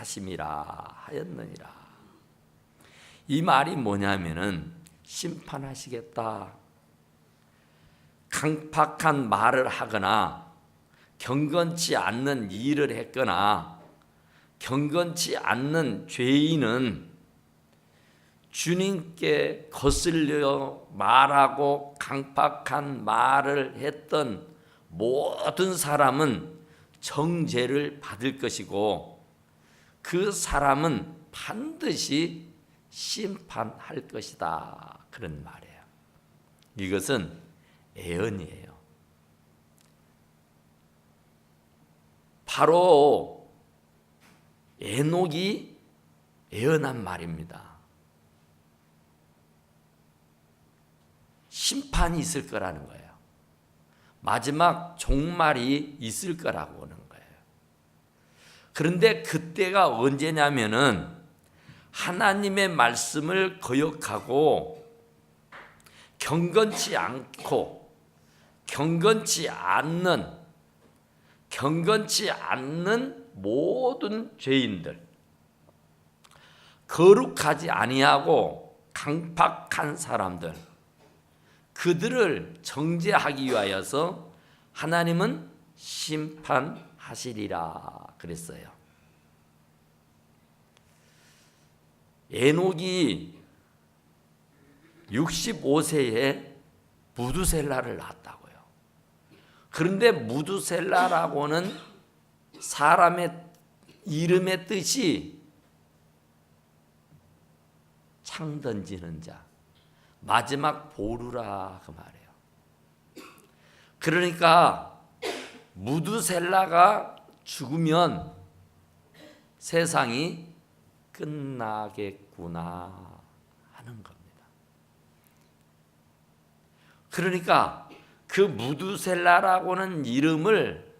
하심이라 하였느니라. 이 말이 뭐냐면은 심판하시겠다. 강팍한 말을 하거나 경건치 않는 일을 했거나 경건치 않는 죄인은 주님께 거슬려 말하고 강팍한 말을 했던 모든 사람은 정죄를 받을 것이고 그 사람은 반드시 심판할 것이다. 그런 말이에요. 이것은 애언이에요. 바로 에녹이 애언한 말입니다. 심판이 있을 거라는 거예요. 마지막 종말이 있을 거라고 거예요. 그런데 그때가 언제냐면은 하나님의 말씀을 거역하고 경건치 않고 경건치 않는 경건치 않는 모든 죄인들 거룩하지 아니하고 강팍한 사람들 그들을 정죄하기 위하여서 하나님은 심판 하시리라 그랬어요. 에녹이 65세에 무두셀라를 낳았다고요. 그런데 무두셀라라고는 사람의 이름의 뜻이 창 던지는 자, 마지막 보루라 그 말이에요. 그러니까 무두셀라가 죽으면 세상이 끝나겠구나 하는 겁니다. 그러니까 그 무두셀라라고는 이름을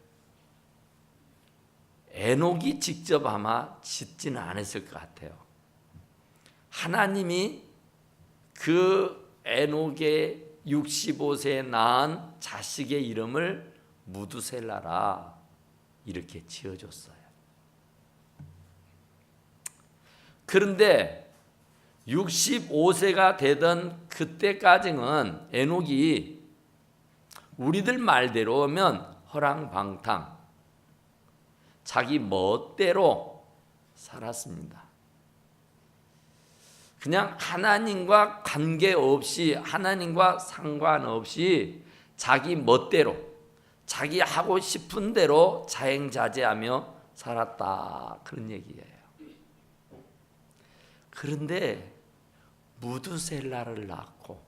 에녹이 직접 아마 짓지는 않았을 것 같아요. 하나님이 그 에녹의 65세에 낳은 자식의 이름을 무두셀라라 이렇게 지어줬어요. 그런데 65세가 되던 그때까지는 에녹이 우리들 말대로 하면 허랑방탕 자기 멋대로 살았습니다. 그냥 하나님과 관계없이 하나님과 상관없이 자기 멋대로 자기 하고 싶은 대로 자행자재하며 살았다 그런 얘기예요. 그런데 무두셀라를 낳고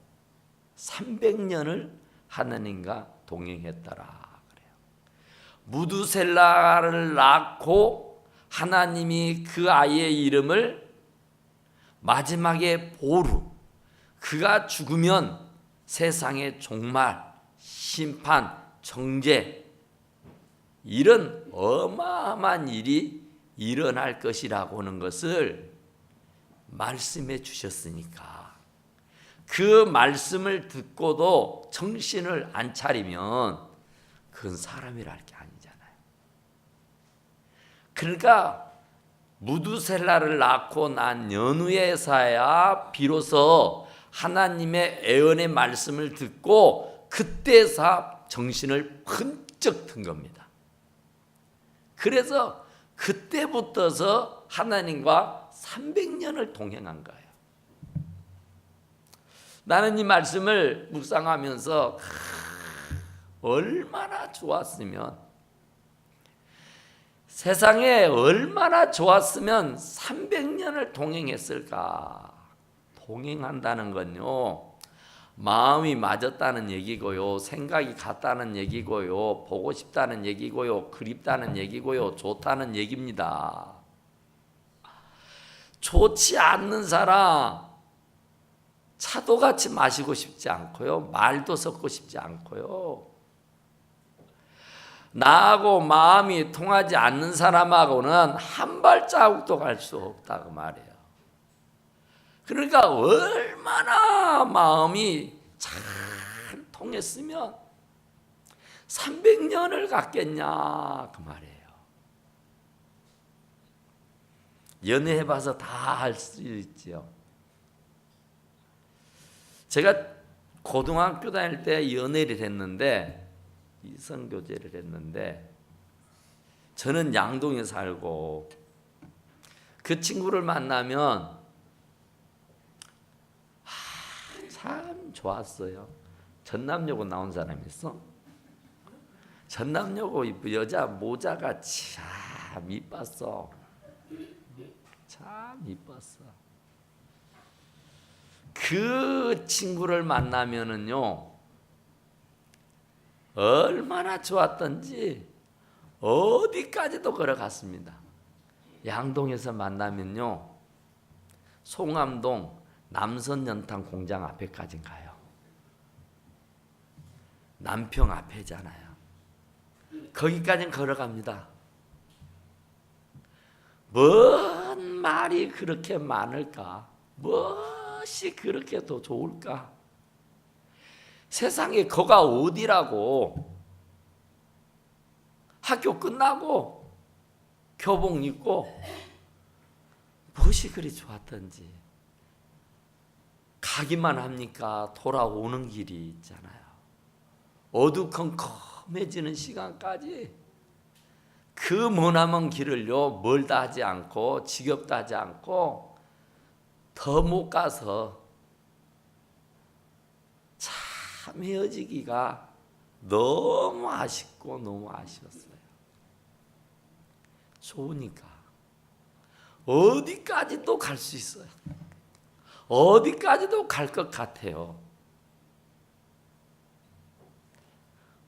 300년을 하나님과 동행했더라 그래요. 무두셀라를 낳고 하나님이 그 아이의 이름을 마지막에 보루 그가 죽으면 세상의 종말, 심판, 정죄 이런 어마어마한 일이 일어날 것이라고 하는 것을 말씀해 주셨으니까 그 말씀을 듣고도 정신을 안 차리면 그건 사람이랄 게 아니잖아요. 그러니까 무두셀라를 낳고 난 연후에서야 비로소 하나님의 애언의 말씀을 듣고 그때서 정신을 번쩍 든 겁니다. 그래서 그때부터서 하나님과 300년을 동행한 거예요. 나는 이 말씀을 묵상하면서 얼마나 좋았으면 세상에 얼마나 좋았으면 300년을 동행했을까? 동행한다는 건요. 마음이 맞았다는 얘기고요. 생각이 같다는 얘기고요. 보고 싶다는 얘기고요. 그립다는 얘기고요. 좋다는 얘기입니다. 좋지 않는 사람 차도 같이 마시고 싶지 않고요. 말도 섞고 싶지 않고요. 나하고 마음이 통하지 않는 사람하고는 한 발자국도 갈 수 없다고 말이에요. 그러니까 얼마나 마음이 잘 통했으면 300년을 갔겠냐 그 말이에요. 연애해봐서 다할수 있지요. 제가 고등학교 다닐 때 연애를 했는데 이성 교제를 했는데 저는 양동에 살고 그 친구를 만나면 하, 참 좋았어요. 전남여고 나온 사람 있어? 전남여고 이 여자 모자가 참 이뻤어. 참 이뻤어. 그 친구를 만나면은요 얼마나 좋았던지 어디까지도 걸어갔습니다. 양동에서 만나면요 송암동 남선연탄 공장 앞에까지 가요. 남평 앞에잖아요. 거기까지 걸어갑니다. 뭔 말이 그렇게 많을까? 무엇이 그렇게 더 좋을까? 세상에 거가 어디라고? 학교 끝나고 교복 입고 무엇이 그리 좋았던지 가기만 합니까? 돌아오는 길이 있잖아요. 어두컴컴해지는 시간까지 그 머나먼 길을요 멀다 하지 않고 지겹다 하지 않고 더 못 가서 참 헤어지기가 너무 아쉽고 너무 아쉬웠어요. 좋으니까 어디까지도 갈수 있어요. 어디까지도 갈 것 같아요.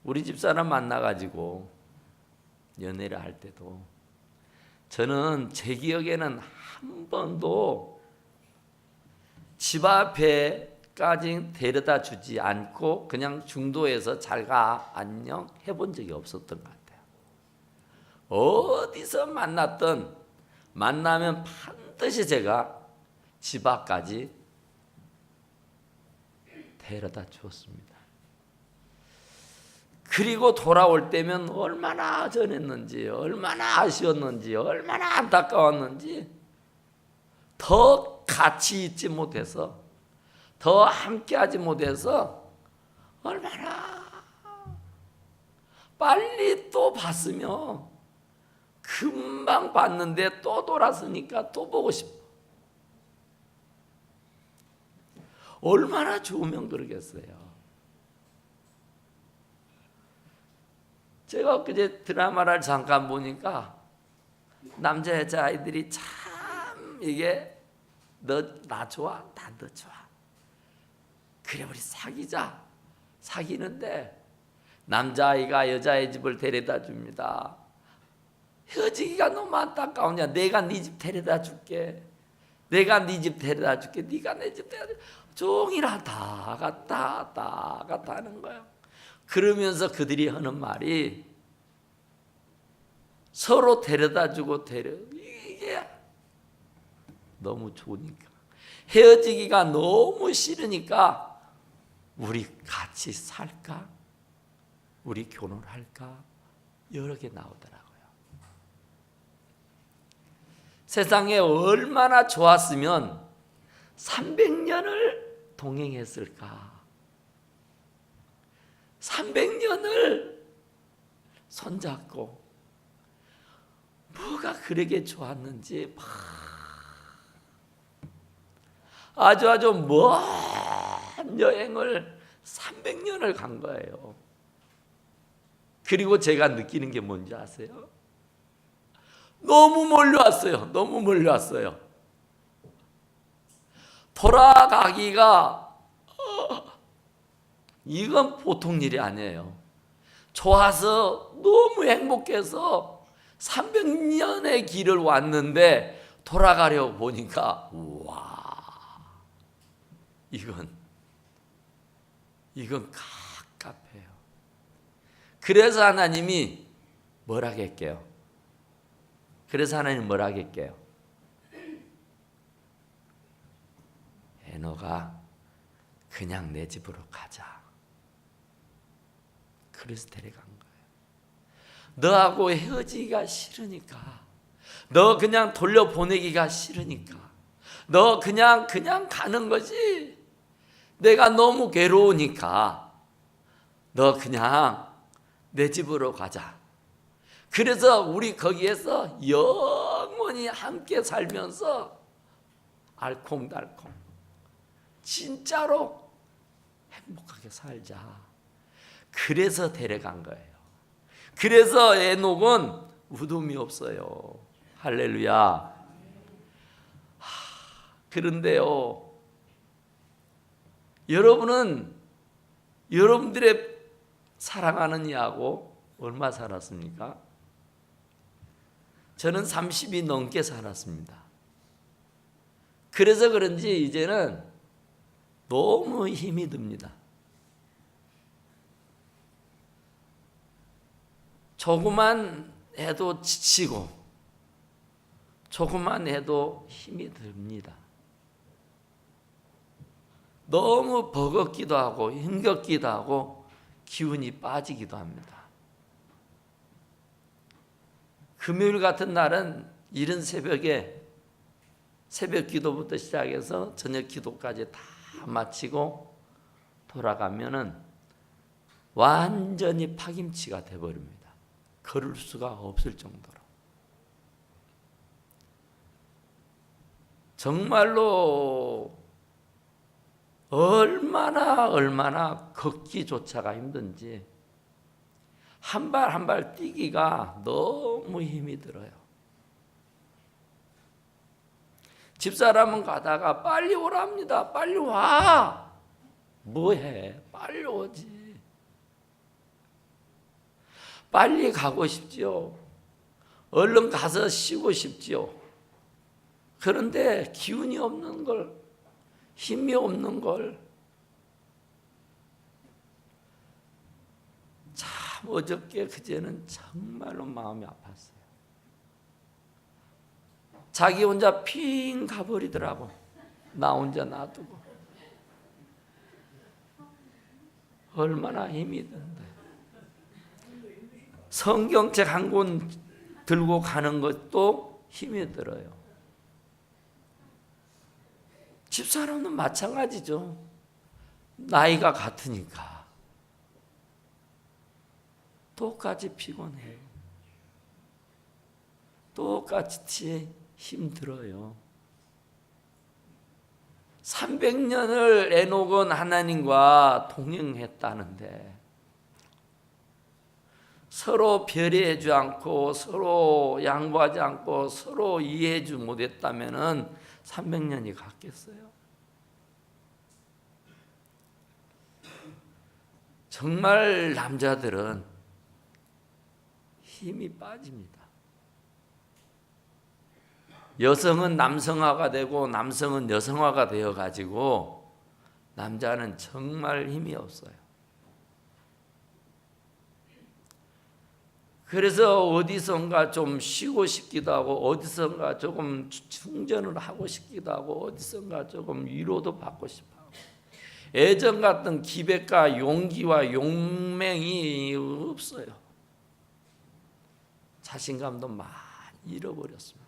우리 집사람 만나가지고 연애를 할 때도 저는 제 기억에는 한 번도 집 앞에까지 데려다 주지 않고 그냥 중도에서 잘 가 안녕 해본 적이 없었던 것 같아요. 어디서 만났던 만나면 반드시 제가 집 앞까지 데려다 주었습니다. 그리고 돌아올 때면 얼마나 전했는지, 얼마나 아쉬웠는지, 얼마나 안타까웠는지 더 같이 있지 못해서, 더 함께하지 못해서 얼마나 빨리 또 봤으면 금방 봤는데 또 돌았으니까 또 보고 싶어. 얼마나 좋으면 그러겠어요. 제가 엊그제 드라마를 잠깐 보니까 남자 여자 아이들이 참 이게 너 나 좋아 나 너 좋아. 그래 우리 사귀자. 사귀는데 남자아이가 여자의 집을 데려다 줍니다. 헤어지기가 너무 안타까우냐? 내가 네 집 데려다 줄게. 내가 네 집 데려다 줄게. 네가 내 집 데려다 줄게 종일 다 갔다 다 갔다 하는 거예요 그러면서 그들이 하는 말이 서로 데려다 주고 데려 이게 너무 좋으니까 헤어지기가 너무 싫으니까 우리 같이 살까? 우리 결혼할까? 여러 개 나오더라고요. 세상에 얼마나 좋았으면 300년을 동행했을까? 300년을 손잡고 뭐가 그러게 좋았는지 막 아주 아주 먼 여행을 300년을 간 거예요. 그리고 제가 느끼는 게 뭔지 아세요? 너무 몰려왔어요. 너무 몰려왔어요. 돌아가기가 이건 보통 일이 아니에요. 좋아서 너무 행복해서 300년의 길을 왔는데 돌아가려고 보니까 와 이건 이건 갑갑해요. 그래서 하나님이 뭐라 할게요? 그래서 하나님 뭐라 할게요? 에너가 그냥 내 집으로 가자. 그래서 데려간 거예요. 너하고 헤어지기가 싫으니까, 너 그냥 돌려보내기가 싫으니까. 너 그냥 그냥 가는 거지. 내가 너무 괴로우니까. 너 그냥 내 집으로 가자. 그래서 우리 거기에서 영원히 함께 살면서 알콩달콩 진짜로 행복하게 살자. 그래서 데려간 거예요. 그래서 에녹은 우둠이 없어요. 할렐루야. 하, 그런데요. 여러분은 여러분들의 사랑하는 이하고 얼마 살았습니까? 저는 30이 넘게 살았습니다. 그래서 그런지 이제는 너무 힘이 듭니다. 조금만 해도 지치고 조금만 해도 힘이 듭니다. 너무 버겁기도 하고 힘겹기도 하고 기운이 빠지기도 합니다. 금요일 같은 날은 이른 새벽에 새벽 기도부터 시작해서 저녁 기도까지 다 마치고 돌아가면은 완전히 파김치가 돼 버립니다. 걸을 수가 없을 정도로. 정말로 얼마나 얼마나 걷기조차가 힘든지 한 발 한 발 뛰기가 너무 힘이 들어요. 집사람은 가다가 빨리 오랍니다. 빨리 와. 뭐해? 빨리 오지. 빨리 가고 싶지요. 얼른 가서 쉬고 싶지요. 그런데 기운이 없는 걸, 힘이 없는 걸, 참 어저께 그제는 정말로 마음이 아팠어요. 자기 혼자 핑 가버리더라고. 나 혼자 놔두고. 얼마나 힘이 든데. 성경책 한 권 들고 가는 것도 힘이 들어요. 집사람은 마찬가지죠. 나이가 같으니까. 똑같이 피곤해요. 똑같이 힘들어요. 300년을 에녹은 하나님과 동행했다는데 서로 배려해주지 않고 서로 양보하지 않고 서로 이해해주지 못했다면은 300년이 갔겠어요. 정말 남자들은 힘이 빠집니다. 여성은 남성화가 되고 남성은 여성화가 되어 가지고 남자는 정말 힘이 없어요. 그래서 어디선가 좀 쉬고 싶기도 하고 어디선가 조금 충전을 하고 싶기도 하고 어디선가 조금 위로도 받고 싶어. 애정 같은 기백과 용기와 용맹이 없어요. 자신감도 많이 잃어버렸습니다.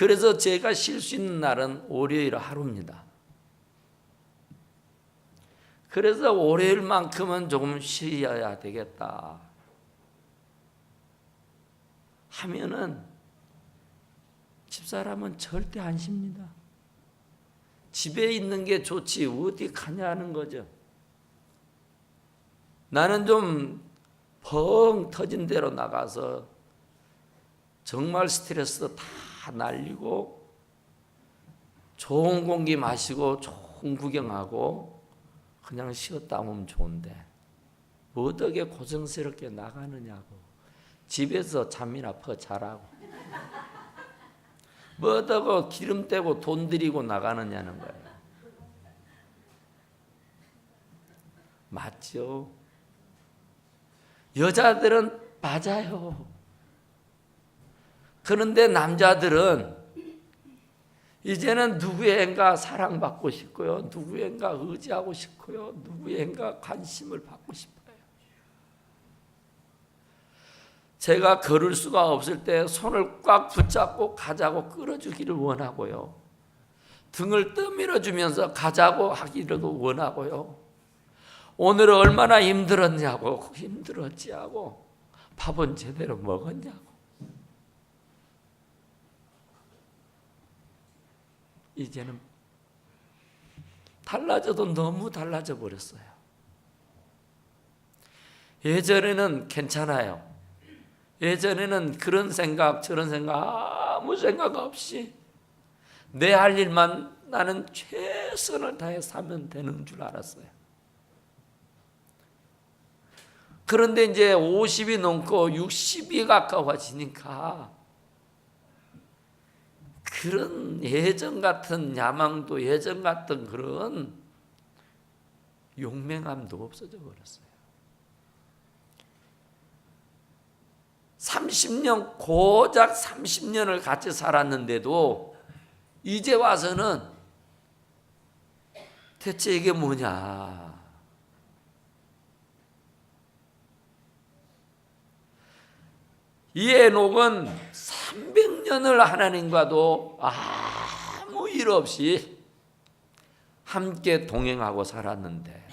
그래서 제가 쉴 수 있는 날은 월요일 하루입니다. 그래서 월요일만큼은 조금 쉬어야 되겠다. 하면은 집사람은 절대 안 쉽니다. 집에 있는 게 좋지 어디 가냐는 거죠. 나는 좀 펑 터진 대로 나가서 정말 스트레스 다 날리고 좋은 공기 마시고 좋은 구경하고 그냥 쉬었다 오면 좋은데 뭐 어떻게 고생스럽게 나가느냐고. 집에서 잠이나 퍼 자라고. 뭐 어떻게 기름 떼고 돈 들이고 나가느냐는 거예요. 맞죠? 여자들은 맞아요 그런데 남자들은 이제는 누구인가 사랑받고 싶고요. 누구인가 의지하고 싶고요. 누구인가 관심을 받고 싶어요. 제가 걸을 수가 없을 때 손을 꽉 붙잡고 가자고 끌어주기를 원하고요. 등을 떠밀어 주면서 가자고 하기를 원하고요. 오늘 얼마나 힘들었냐고 힘들었지 하고 밥은 제대로 먹었냐고 이제는 달라져도 너무 달라져 버렸어요. 예전에는 괜찮아요. 예전에는 그런 생각 저런 생각 아무 생각 없이 내 할 일만 나는 최선을 다해 사면 되는 줄 알았어요. 그런데 이제 50이 넘고 60이 가까워지니까 그런 예전 같은 야망도 예전 같은 그런 용맹함도 없어져 버렸어요. 30년 고작 30년을 같이 살았는데도 이제 와서는 대체 이게 뭐냐? 이 에녹은 300 년을 하나님과도 아무 일 없이 함께 동행하고 살았는데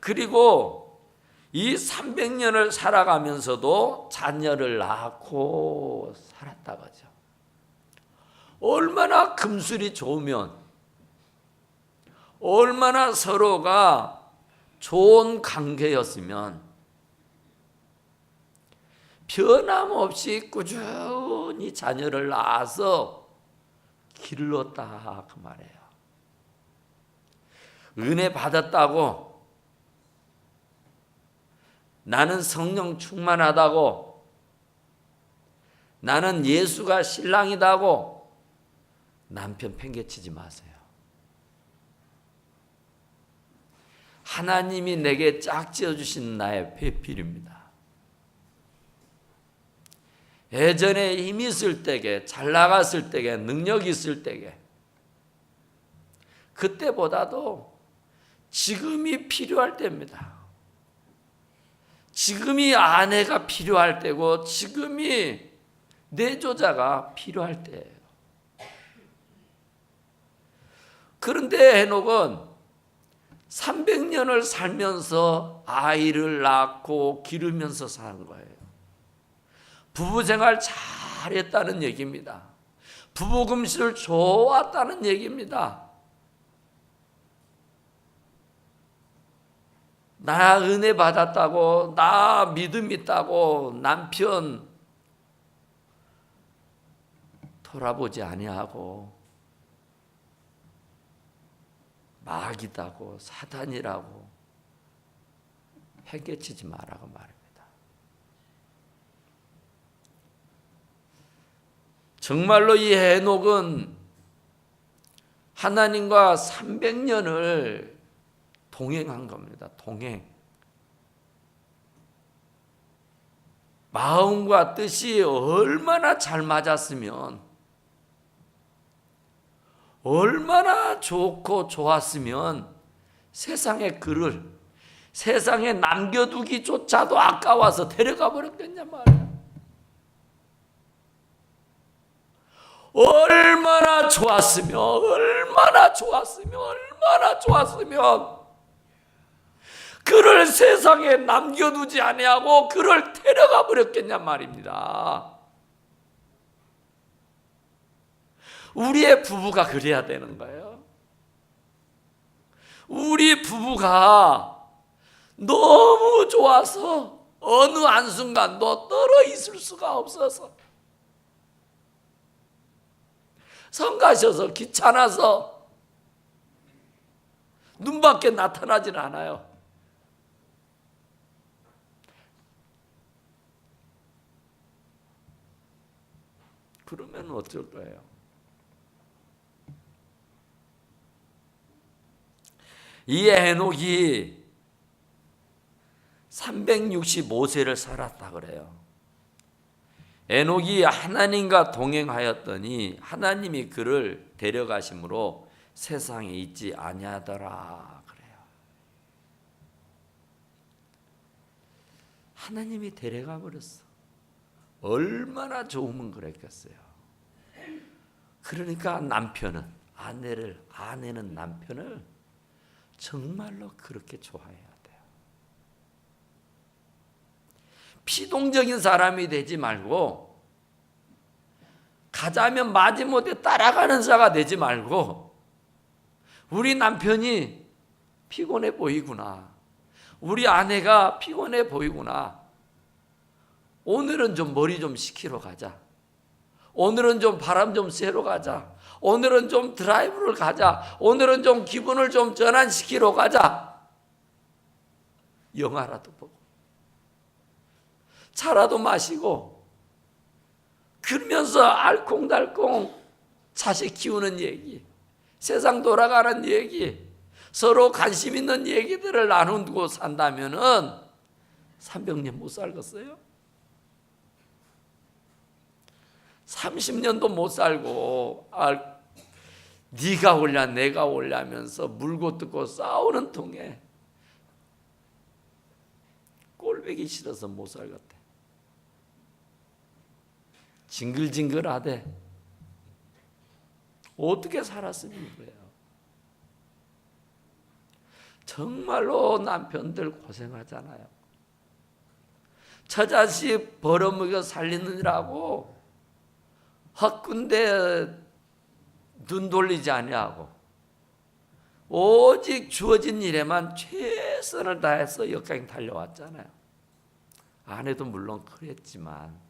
그리고 이 300년을 살아가면서도 자녀를 낳고 살았다 거죠. 얼마나 금술이 좋으면 얼마나 서로가 좋은 관계였으면 변함없이 꾸준히 자녀를 낳아서 길렀다 그 말이에요. 은혜 받았다고 나는 성령 충만하다고 나는 예수가 신랑이다고 남편 팽개치지 마세요. 하나님이 내게 짝지어 주신 나의 배필입니다. 예전에 힘이 있을 때게 잘 나갔을 때게 능력이 있을 때게 그때보다도 지금이 필요할 때입니다. 지금이 아내가 필요할 때고 지금이 내조자가 필요할 때예요. 그런데 해녹은 300년을 살면서 아이를 낳고 기르면서 사는 거예요. 부부 생활 잘했다는 얘기입니다. 부부 금실을 좋았다는 얘기입니다. 나 은혜 받았다고, 나 믿음 있다고 남편 돌아보지 아니하고 마귀다고 사단이라고 해결치지 마라고 말합니다. 정말로 이 해녹은 하나님과 300년을 동행한 겁니다. 동행. 마음과 뜻이 얼마나 잘 맞았으면 얼마나 좋고 좋았으면 세상의 글을 세상에 남겨두기조차도 아까워서 데려가 버렸겠냐 말이야. 얼마나 좋았으면 얼마나 좋았으면 얼마나 좋았으면 그를 세상에 남겨두지 아니하고 그를 데려가 버렸겠냐 말입니다. 우리의 부부가 그래야 되는 거예요. 우리 부부가 너무 좋아서 어느 한순간도 떨어 있을 수가 없어서 성 가셔서 귀찮아서 눈밖에 나타나질 않아요. 그러면 어쩔 거예요? 이 해녹이 365세를 살았다 그래요. 에녹이 하나님과 동행하였더니 하나님이 그를 데려가심으로 세상에 있지 아니하더라 그래요. 하나님이 데려가 버렸어. 얼마나 좋으면 그랬겠어요. 그러니까 남편은 아내를 아내는 남편을 정말로 그렇게 좋아해야 돼요. 피동적인 사람이 되지 말고 가자면 마지못해 따라가는 자가 되지 말고 우리 남편이 피곤해 보이구나. 우리 아내가 피곤해 보이구나. 오늘은 좀 머리 좀 식히러 가자. 오늘은 좀 바람 좀 쐬러 가자. 오늘은 좀 드라이브를 가자. 오늘은 좀 기분을 좀 전환시키러 가자. 영화라도 보고. 차라도 마시고. 그러면서 알콩달콩 자식 키우는 얘기. 세상 돌아가는 얘기. 서로 관심 있는 얘기들을 나누고 산다면은 300년 못 살겠어요? 30년도 못 살고 아, 네가 올냐 내가 올냐면서 물고 뜯고 싸우는 통에 꼴배기 싫어서 못 살겠대. 징글징글하대. 어떻게 그래요. 정말로 남편들 고생하잖아요. 처자식 벌어먹여 살리느라고 헛군데 눈 돌리지 아니하고 오직 주어진 일에만 최선을 다해서 역행 달려왔잖아요. 아내도 물론 그랬지만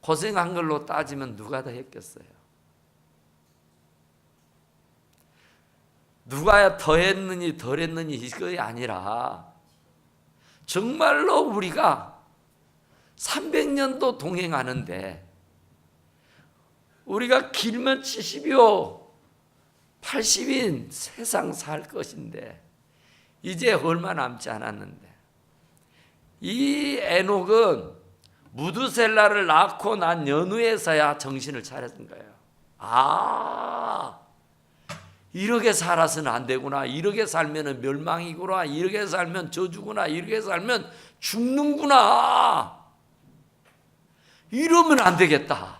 고생한 걸로 따지면 누가 더 했겠어요? 누가 더 했느니 덜 했느니 이것이 아니라 정말로 우리가 300년도 동행하는데 우리가 길면 70이요 80인 세상 살 것인데 이제 얼마 남지 않았는데 이 에녹은 무드셀라를 낳고 난 연후에서야 정신을 차렸던 거예요. 아, 이렇게 살아서는 안 되구나. 이렇게 살면 멸망이구나. 이렇게 살면 저주구나. 이렇게 살면 죽는구나. 이러면 안 되겠다.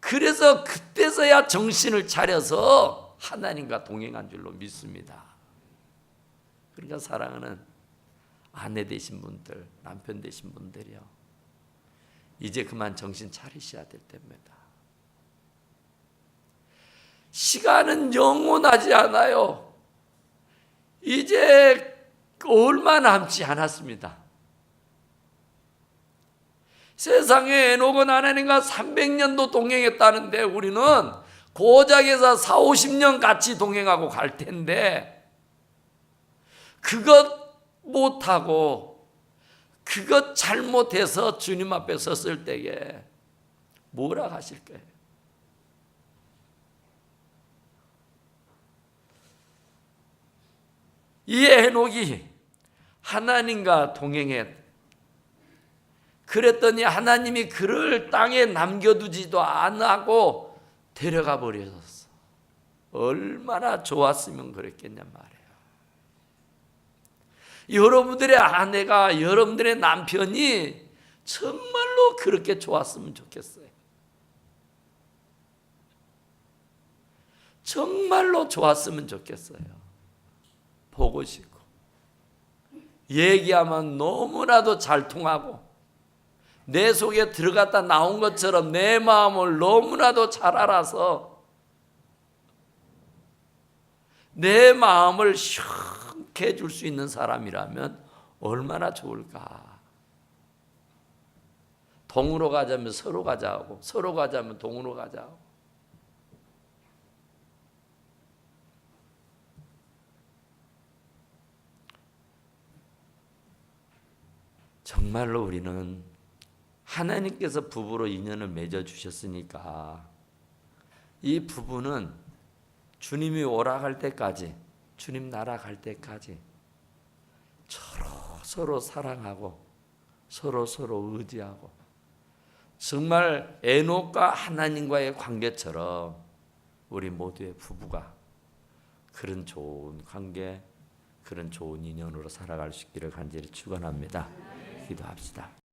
그래서 그때서야 정신을 차려서 하나님과 동행한 줄로 믿습니다. 그러니까 사랑하는 아내 되신 분들, 남편 되신 분들이요. 이제 그만 정신 차리셔야 될 때입니다. 시간은 영원하지 않아요. 이제 얼마 남지 않았습니다. 세상에 에녹은 하나님과 300년도 동행했다는데 우리는 고작에서 4, 50년 같이 동행하고 갈 텐데 그것 못하고 그것 잘못해서 주님 앞에 섰을 때에 뭐라 하실 거예요? 이 에녹이 하나님과 동행해 그랬더니 하나님이 그를 땅에 남겨두지도 않고 데려가 버렸어. 얼마나 좋았으면 그랬겠냐 말이에요. 여러분들의 아내가 여러분들의 남편이 정말로 그렇게 좋았으면 좋겠어요. 정말로 좋았으면 좋겠어요. 보고 싶고 얘기하면 너무나도 잘 통하고 내 속에 들어갔다 나온 것처럼 내 마음을 너무나도 잘 알아서 내 마음을 시원 케 해줄 수 있는 사람이라면 얼마나 좋을까. 동으로 가자면 서로 가자고, 서로 가자면 동으로 가자고. 정말로 우리는 하나님께서 부부로 인연을 맺어 주셨으니까 이 부부는 주님이 오락할 때까지 주님 나라 갈 때까지 서로 서로 사랑하고 서로 서로 의지하고 정말 에녹과 하나님과의 관계처럼 우리 모두의 부부가 그런 좋은 관계 그런 좋은 인연으로 살아갈 수 있기를 간절히 축원합니다. 기도합시다.